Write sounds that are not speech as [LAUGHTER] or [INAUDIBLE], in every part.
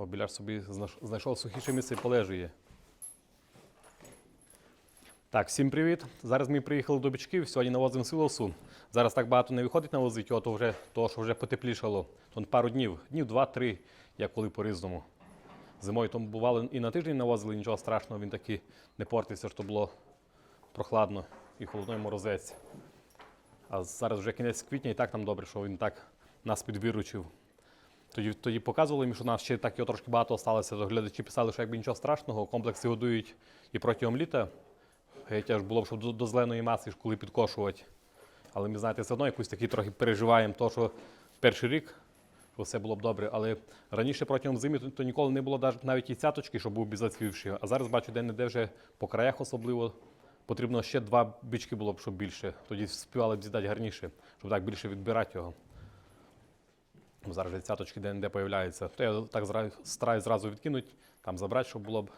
О, біляш собі знайшов сухіше місце і полежує. Так, всім привіт. Зараз ми приїхали до бичків, сьогодні навозимо силосу. Зараз так багато не виходить навозити, його, вже, то, що вже потеплішало. То пару днів, днів два-три, як коли по-різному. Зимою тому бувало і на тиждень навозили, нічого страшного, він таки не портився, що було прохладно і холодно і морозець. А зараз вже кінець квітня і так нам добре, що він так нас підвиручив. Тоді, тоді показували їм, що нас ще так його трошки багато. То глядачі писали, що якби нічого страшного, комплекси годують і протягом літа. Аж було б, щоб до, до зеленої маси коли підкошувати. Але ми, знаєте, все одно якось такі трохи переживаємо, то, що перший рік, що все було б добре. Але раніше протягом зими то, то ніколи не було навіть- і цяточки, щоб був беззацвівший. А зараз бачу, де-не-де вже по краях особливо потрібно ще два бички було б, щоб більше. Тоді співали б з'їдати гарніше, щоб так більше відбирати його. Зараз вже цяточки де-не-де появляються. То я так стараюсь зразу відкинути, там забрати, щоб було б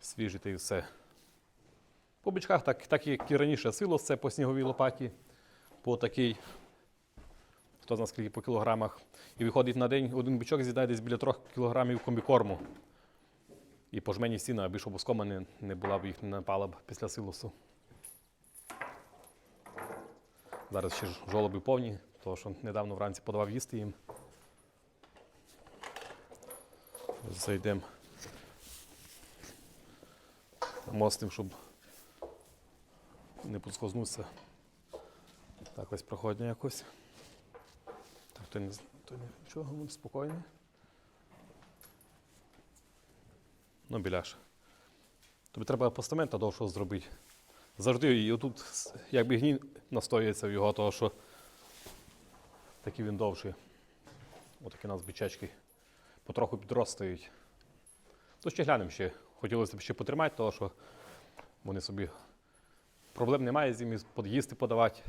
свіжити і все. По бичках, так, так як і раніше, силос це по сніговій лопаті, по такій, хто знає скільки по кілограмах. І виходить на день один бичок з'їдає десь біля 3 кілограмів комбікорму. І по жмені сіна, аби щоб оскома не, не була б їх не напала б після силосу. Зараз ще ж жолоби повні, тому що недавно вранці подавав їсти їм. Зайдемо. Мостим, щоб не поскознутися. Так ось проходня якось. Так, то не, то не чого, він спокійний. Ну, біляш. Тобі треба постамента довшого зробити. Завжди і отут якби гній настоюється в його, того що такий він довший. Отакі у нас бичачки потроху підростають. То ще глянемо ще. Хотілося б ще потримати, того що вони собі проблем немає з ними їсти подавати,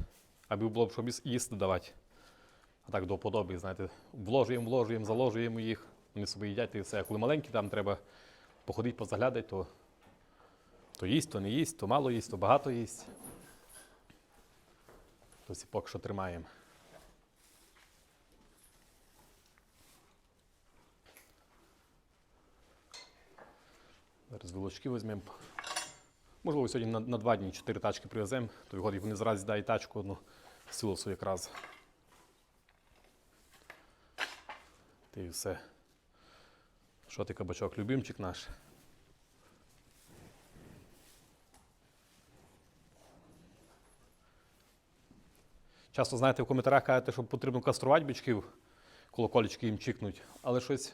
аби було б, щоб їсти давати. А так до вподоби, знаєте, вложуємо, вложуємо, заложуємо їх, вони собі їдять і все. А коли маленькі, там треба походити, позаглядати, то, то їсть, то не їсть, то мало їсть, то багато їсть. То поки що тримаємо. Зараз вилочки візьмемо. Можливо, сьогодні на, на два дні чотири тачки привеземо, то виходить, вони зразу здають тачку одну силосу якраз. Та і все. Що ти кабачок, любимчик наш? Часто, знаєте, в коментарях кажете, що потрібно каструвати бичків, коло колічки їм чікнуть, але щось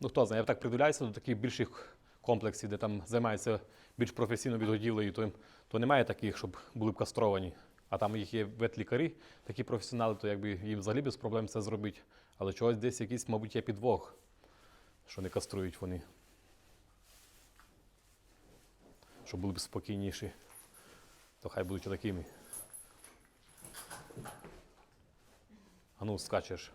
Ну, хто знає, я так придивляюся до таких більших комплексів, де там займаються більш професійно відгодівлею, то, то немає таких, щоб були б кастровані. А там їх є ветлікарі, такі професіонали, то якби їм взагалі без проблем це зробити. Але чогось десь якийсь, мабуть, є підвох, що не каструють вони. Щоб були б спокійніші, то хай будуть такими. А ну, скачеш.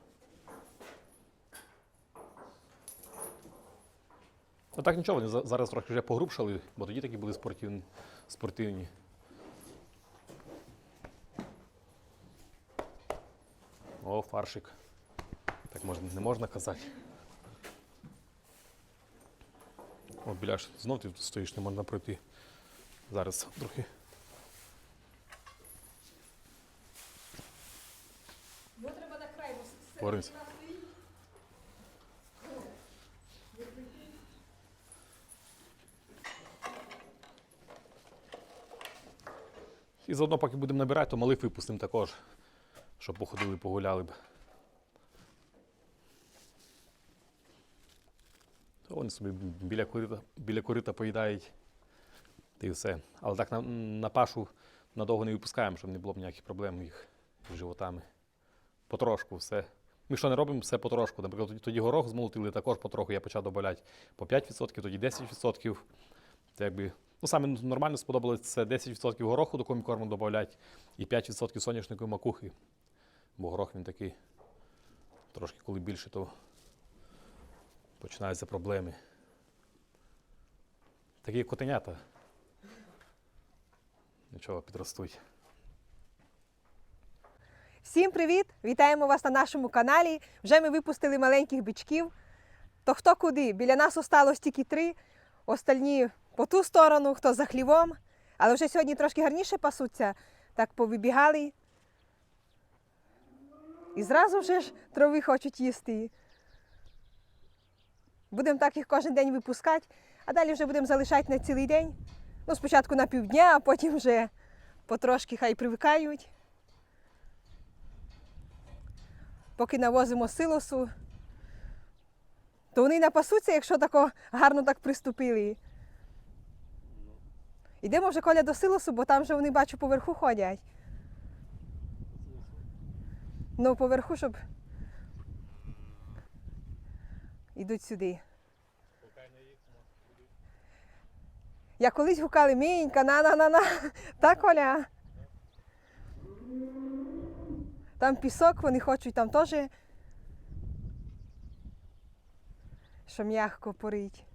Ну так нічого, вони зараз трохи вже погрубшали, бо тоді такі були спортивні. спортивні. О, фаршик. Так можна, не можна казати. О, біляш, знов ти тут стоїш, не можна пройти. Зараз трохи. Його треба на край, бо все Борис. вона стоїть. І заодно, поки будемо набирати, то малих випустимо також, щоб походили, погуляли б. То вони собі біля корита, біля корита поїдають. Та й все. Але так на, на пашу надовго не випускаємо, щоб не було б ніяких проблем їх з животами. Потрошку все. Ми що не робимо, все потрошку. Наприклад, тоді, тоді горох змолотили, також потроху я почав додавати по 5%, тоді 10%. Це якби, ну, саме нормально сподобалось це 10% гороху до комікорму додати і 5% соняшникової макухи. Бо горох він такий трошки коли більше, то починаються проблеми. Такі котенята. Нічого, підростуть. Всім привіт! Вітаємо вас на нашому каналі. Вже ми випустили маленьких бичків. То хто куди? Біля нас осталось тільки три, остальні по ту сторону, хто за хлівом. Але вже сьогодні трошки гарніше пасуться, так повибігали. І зразу вже ж трави хочуть їсти. Будемо так їх кожен день випускати, а далі вже будемо залишати на цілий день. Ну, спочатку на півдня, а потім вже потрошки хай привикають. Поки навозимо силосу, то вони напасуться, якщо тако гарно так приступили. Йдемо вже коля до силосу, бо там вже вони бачу поверху ходять. Ну, поверху, щоб. Ідуть сюди. Я колись гукали мінька, на-на-на-на. Так, Коля. Там пісок, вони хочуть там теж. Що м'яко порить.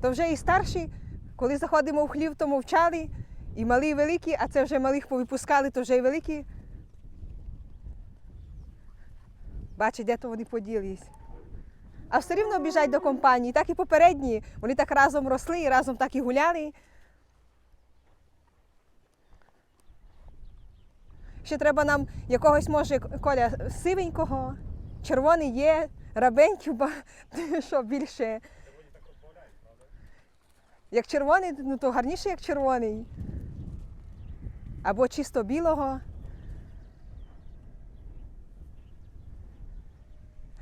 То вже і старші, коли заходимо в хлів, то мовчали, і малі, і великі, а це вже малих повипускали, то вже і великі. Бачить, де то вони поділись. А все рівно біжать до компанії, так і попередні. Вони так разом росли і разом так і гуляли. Ще треба нам якогось, може, коля сивенького, червоний є, рабеньків, [LAUGHS] що більше. Як червоний, ну то гарніше, як червоний. Або чисто білого.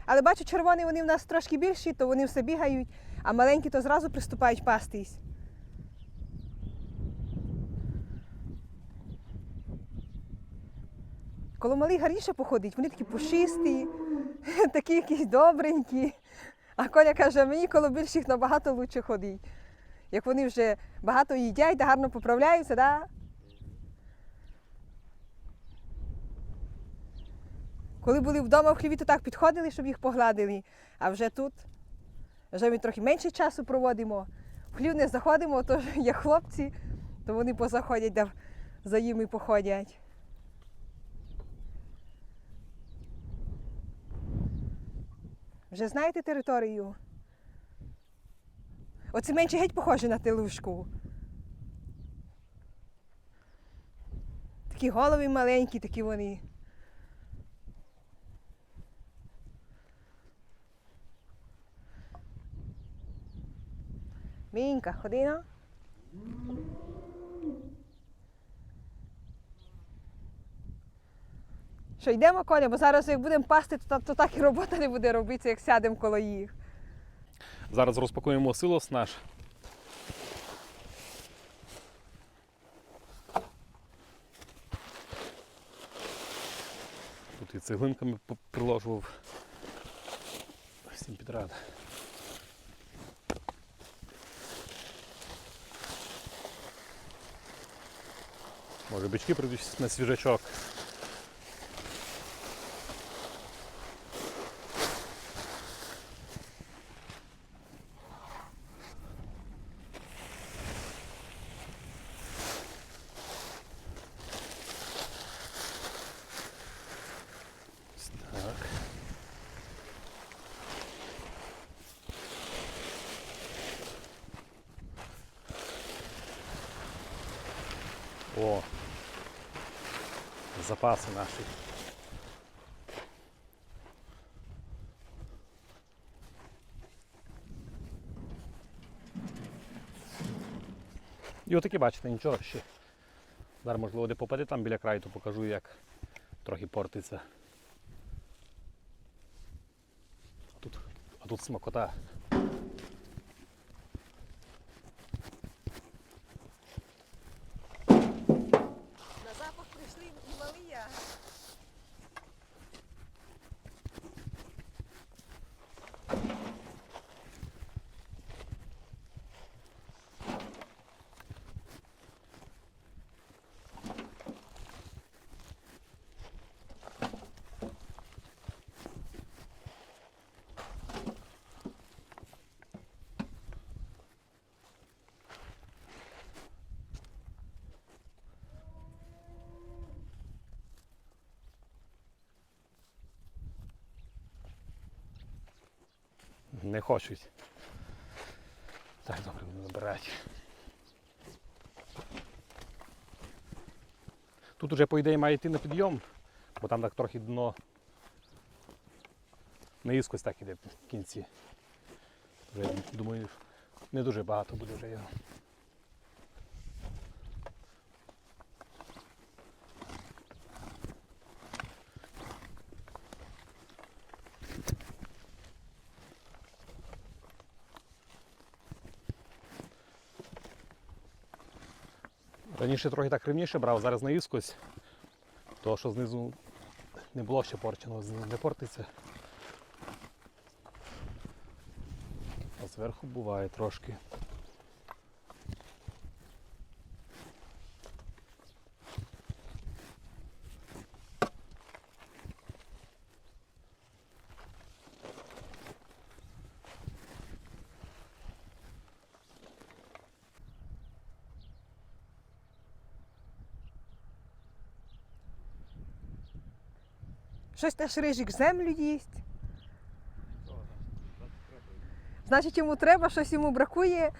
Але бачу, червоні вони в нас трошки більші, то вони все бігають, а маленькі то зразу приступають пастись. Коли малий гарніше походить, вони такі пушисті, [LAUGHS] такі якісь добренькі. А Коля каже, мені коло більших набагато лучше ходить. Як вони вже багато їдять та гарно поправляються, да? Коли були вдома в хліві, то так підходили, щоб їх погладили. А вже тут, вже ми трохи менше часу проводимо. В хлів не заходимо, то є хлопці, то вони позаходять, да за ними походять. Вже знаєте територію? Оце менше геть похоже на телушку. Такі голови маленькі, такі вони. Мінька, ходи на. Що йдемо, Коля, бо зараз як будемо пасти, то, то так і робота не буде робитися, як сядемо коло їх. Зараз розпакуємо силос наш. Тут і цеглинками приложував. Всім підряд. Може бички прийдуть на свіжачок. Ось Так. О! Запаси наші. І отакі, бачите, нічого ще. Зараз, можливо, де попаде там біля краю, то покажу, як трохи портиться. А тут, а тут смакота. Не хочуть. Так, добре, будемо збирати. Тут уже, по ідеї, має йти на підйом, бо там так трохи дно наїскось так іде в кінці. Вже, думаю, не дуже багато буде вже його. Раніше трохи так рівніше брав, зараз наїскось. То, що знизу не було ще порчено, знизу не портиться. А зверху буває трошки. Щось наш рижик землю їсть. Значить, йому треба, щось йому бракує.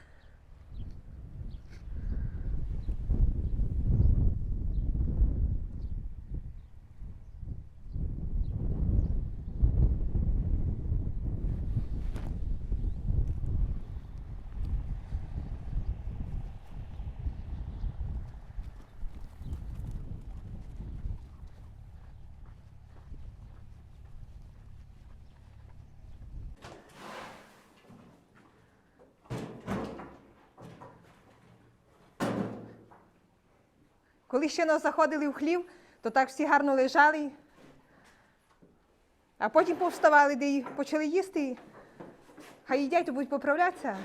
Коли ще нас заходили в хлів, то так всі гарно лежали. А потім повставали, де і почали їсти. Хай їдять, то будуть поправлятися.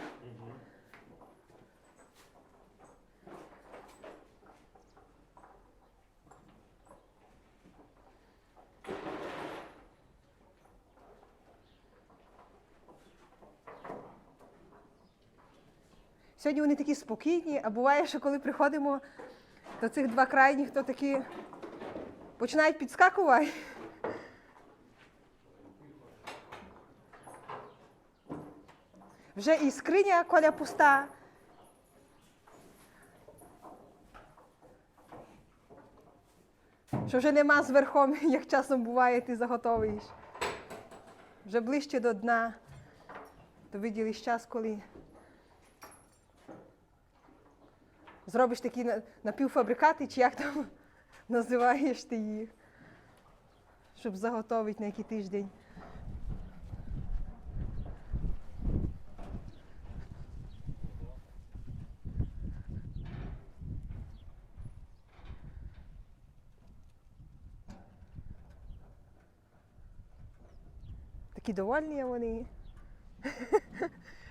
Сьогодні вони такі спокійні, а буває, що коли приходимо до цих два крайніх, то такі починають підскакувати. Вже і скриня коля пуста. Що вже нема з верхом, [LAUGHS] як часом буває, ти заготовуєш. Вже ближче до дна, то виділиш час, коли зробиш такі напівфабрикати, чи як там [LAUGHS] називаєш ти їх, щоб заготовити на який тиждень. Такі довольні вони. [LAUGHS]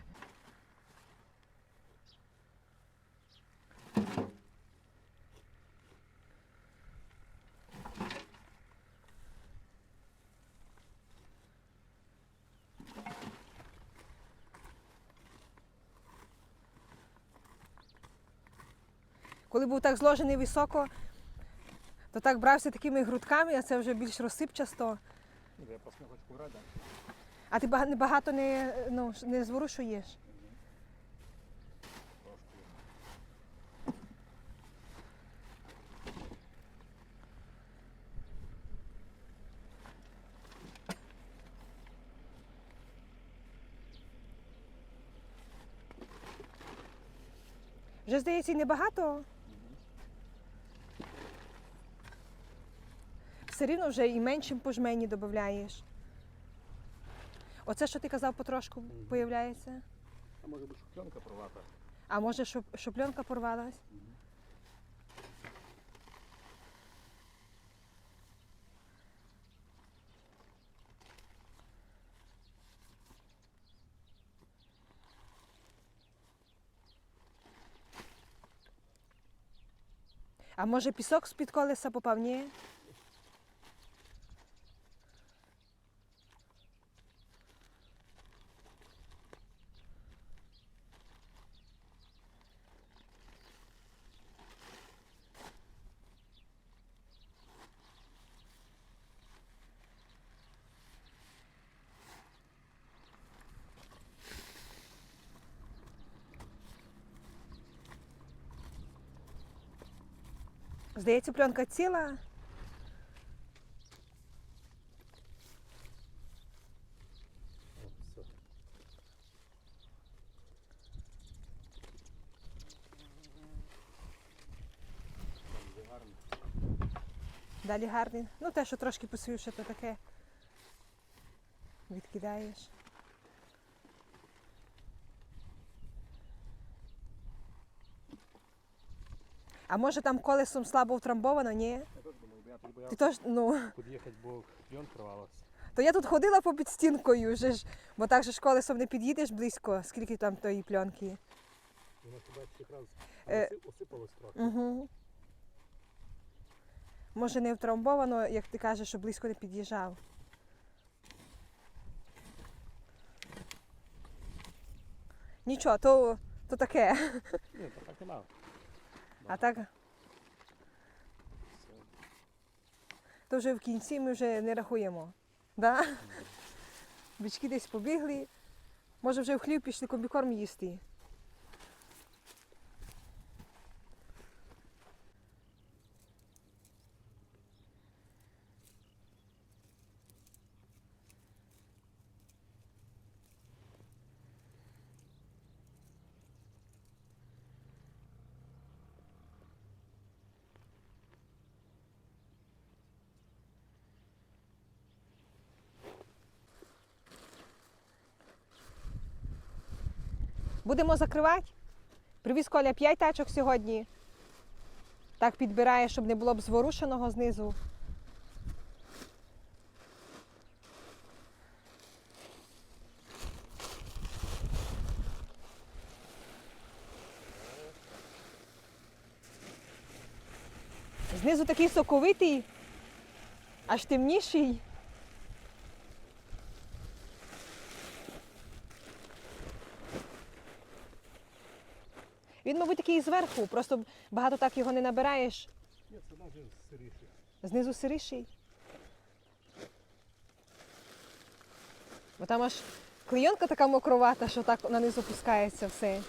Коли був так зложений високо, то так брався такими грудками, а це вже більш розсипчасто. Я просто не хочу пограти. А ти багато не, ну, не зворушуєш. Вже здається, і небагато. Все рівно вже і меншим по жмені додаєш. Оце, що ти казав, потрошку появляється. А може би шуфлянка порвата. А може, щоб, щоб пленка порвалась? А може пісок з-під колеса попав? Ні? Здається, пленка ціла. Далі гарний. Ну, те, що трошки посвівше, то таке. Відкидаєш. А може там колесом слабо втрамбовано? Ні. Ти теж, ну, під'їхати, бо кльон порвалося. то я тут ходила по підстінкою, вже ж, бо так же ж колесом не під'їдеш близько, скільки там тої пленки. Воно тебе якраз Е, осипалось трохи. Угу. Може не втрамбовано, як ти кажеш, що близько не під'їжджав. Нічого, то, то таке. Ні, то так нема. А так, то вже в кінці ми вже не рахуємо. Да? Бички десь побігли. Може вже в хлів пішли комбікорм їсти. Будемо закривати. Привіз Коля 5 тачок сьогодні. Так підбирає, щоб не було б зворушеного знизу. Знизу такий соковитий, аж темніший. Такий зверху, просто багато так його не набираєш. Ні, це вже. Знизу сиріший. Бо там аж клейонка така мокровата, що так на пускається все.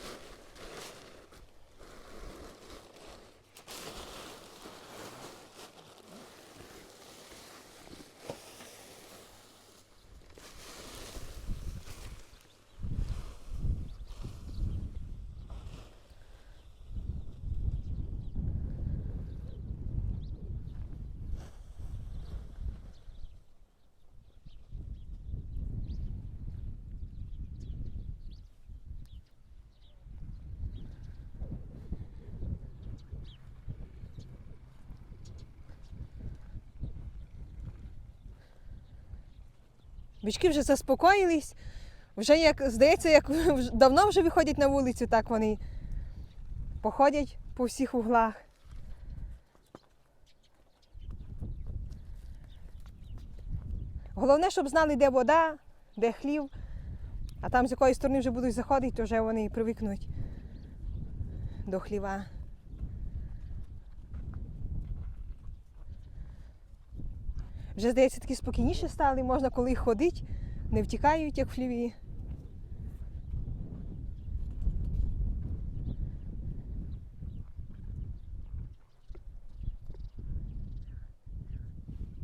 Бички вже заспокоїлись. Вже як здається, як [LAUGHS] давно вже виходять на вулицю, так вони походять по всіх углах. Головне, щоб знали, де вода, де хлів, а там з якої сторони вже будуть заходити, то вже вони привикнуть до хліва. Вже, здається, такі спокійніші стали, можна коли їх ходить, не втікають, як в хліві.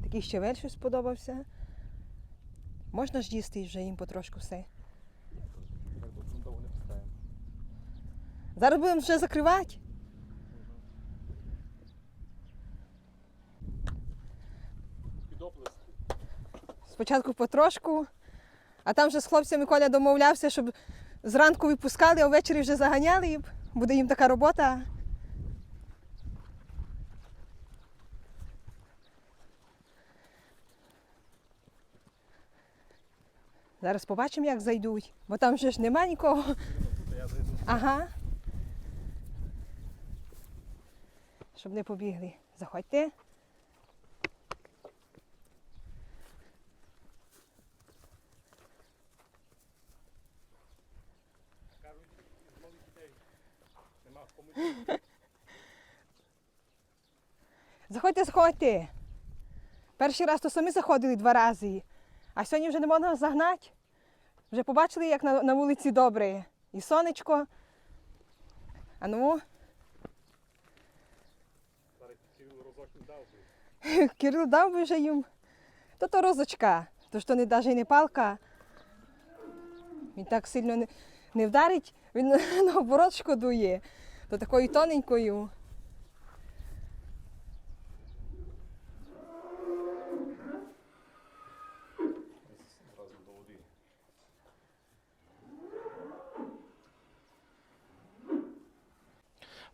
Такий щавель щось сподобався. Можна ж їсти вже їм потрошку все. Зараз будемо вже закривати. Спочатку потрошку, а там вже з хлопцями Коля домовлявся, щоб зранку випускали, а ввечері вже заганяли. Буде їм така робота. Зараз побачимо, як зайдуть, бо там вже ж нема нікого. Ага. Щоб не побігли. Заходьте. Заходьте. Перший раз то самі заходили два рази, а сьогодні вже не можна загнати. Вже побачили, як на, на вулиці добре. І сонечко. А ну, [LAUGHS] Кирил дав би вже їм. То то розочка, то що не навіть не палка. Він так сильно не, не вдарить, він [LAUGHS] наоборот шкодує. То такою тоненькою.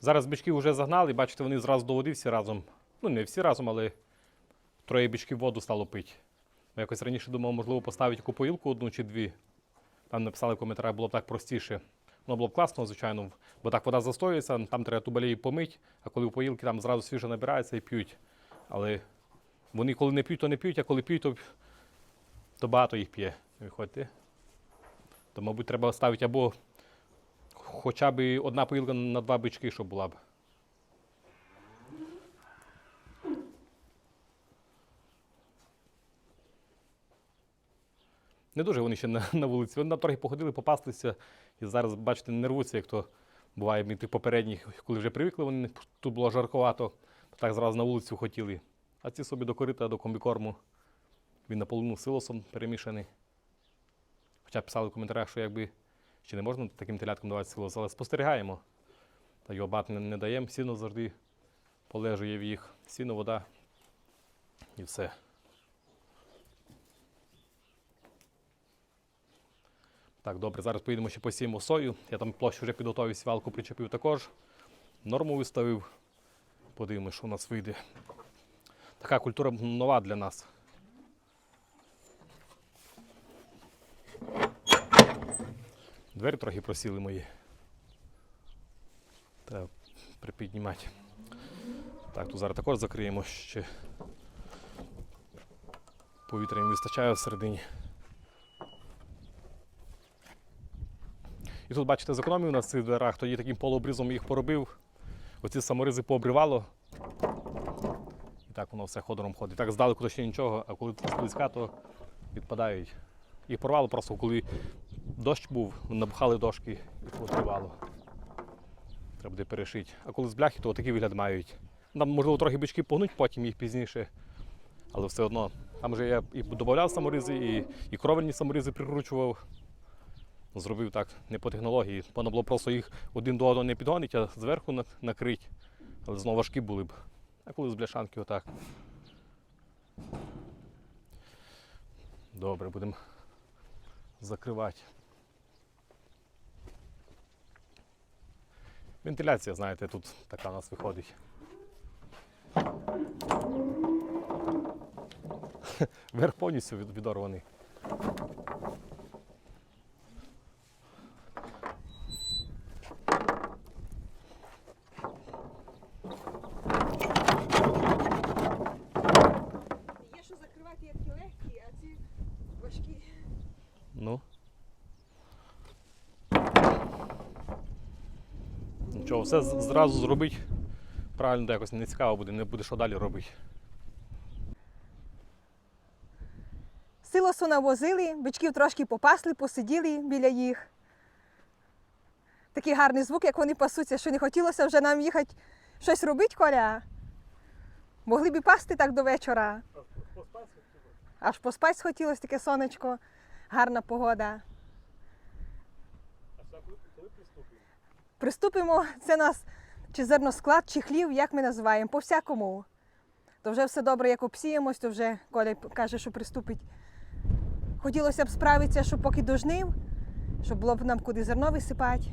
Зараз бичків вже загнали, бачите, вони зразу до води всі разом. Ну, не всі разом, але троє бичків воду стало пити. Ми якось раніше думав, можливо, поставити яку поїлку одну чи дві. Там написали в коментарях, було б так простіше. Воно було б класно, звичайно, бо так вода застоюється, там треба тубалі помити, а коли у поїлки там зразу свіже набирається і п'ють. Але вони коли не п'ють, то не п'ють, а коли п'ють, то, то багато їх п'є. Виходьте. То, мабуть, треба ставити або хоча б одна поїлка на два бички, щоб була б. Не дуже вони ще на, на вулиці. Вони там трохи походили, попастися і зараз, бачите, не рвуться, як то буває від тих попередніх, коли вже привикли, вони тут було жарковато, то так зразу на вулицю хотіли. А ці собі до корита, до комбікорму. Він наполовину силосом перемішаний. Хоча писали в коментарях, що якби ще не можна таким теляткам давати силос, але спостерігаємо. Та його бат не, не даємо, сіно завжди полежує в їх. Сіно, вода і все. Так, добре, зараз поїдемо ще посіємо сою. Я там площу вже підготовив, сівалку причепив також. Норму виставив. Подивимось, що у нас вийде. Така культура нова для нас. Двері трохи просіли мої. Треба припіднімати. Так, тут зараз також закриємо ще. Повітря не вистачає всередині. І тут, бачите, зекономів на цих дверах, тоді таким полуобрізом їх поробив. Оці саморизи пообривало. І так воно все ходором ходить. Так здалеку то ще нічого, а коли близька, то відпадають. Їх порвало просто, коли дощ був, набухали дошки і потривало. Треба буде перешити. А коли з бляхи, то такий вигляд мають. Там, можливо, трохи бички погнуть, потім їх пізніше. Але все одно. Там вже я і додавав саморизи, і, і кровельні саморизи прикручував. Зробив так не по технології. Можна було просто їх один до одного не підгонити, а зверху на- накрити. Але знову важкі були б. А коли з бляшанки отак. Добре, будемо закривати. Вентиляція, знаєте, тут така у нас виходить. Верх повністю від- відорваний. Є що закривати як ті легкі, а ці важкі. Ну. Нічого, все зразу зробить. Правильно, то якось не цікаво буде, не буде що далі робити. Силосу навозили, бичків трошки попасли, посиділи біля їх. Такий гарний звук, як вони пасуться, що не хотілося вже нам їхати щось робити, Коля. Могли б і пасти так до вечора. Аж поспать хотілося таке сонечко, гарна погода. Приступимо, це нас чи зерносклад, чи хлів, як ми називаємо, по всякому. То вже все добре, як обсіємось, то вже Коля каже, що приступить. Хотілося б справитися, щоб поки дожнив, щоб було б нам куди зерно висипати.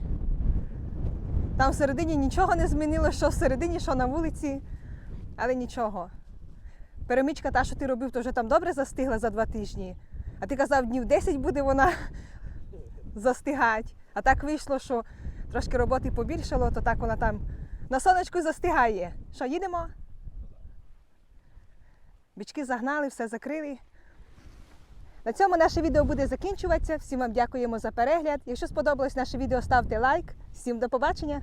Там всередині нічого не змінило, що всередині, що на вулиці, але нічого. Перемичка та, що ти робив, то вже там добре застигла за два тижні. А ти казав, днів 10 буде вона [LAUGHS] застигати. А так вийшло, що трошки роботи побільшало, то так вона там на сонечку застигає. Що, їдемо? Бічки загнали, все закрили. На цьому наше відео буде закінчуватися. Всім вам дякуємо за перегляд. Якщо сподобалось наше відео, ставте лайк. Всім до побачення!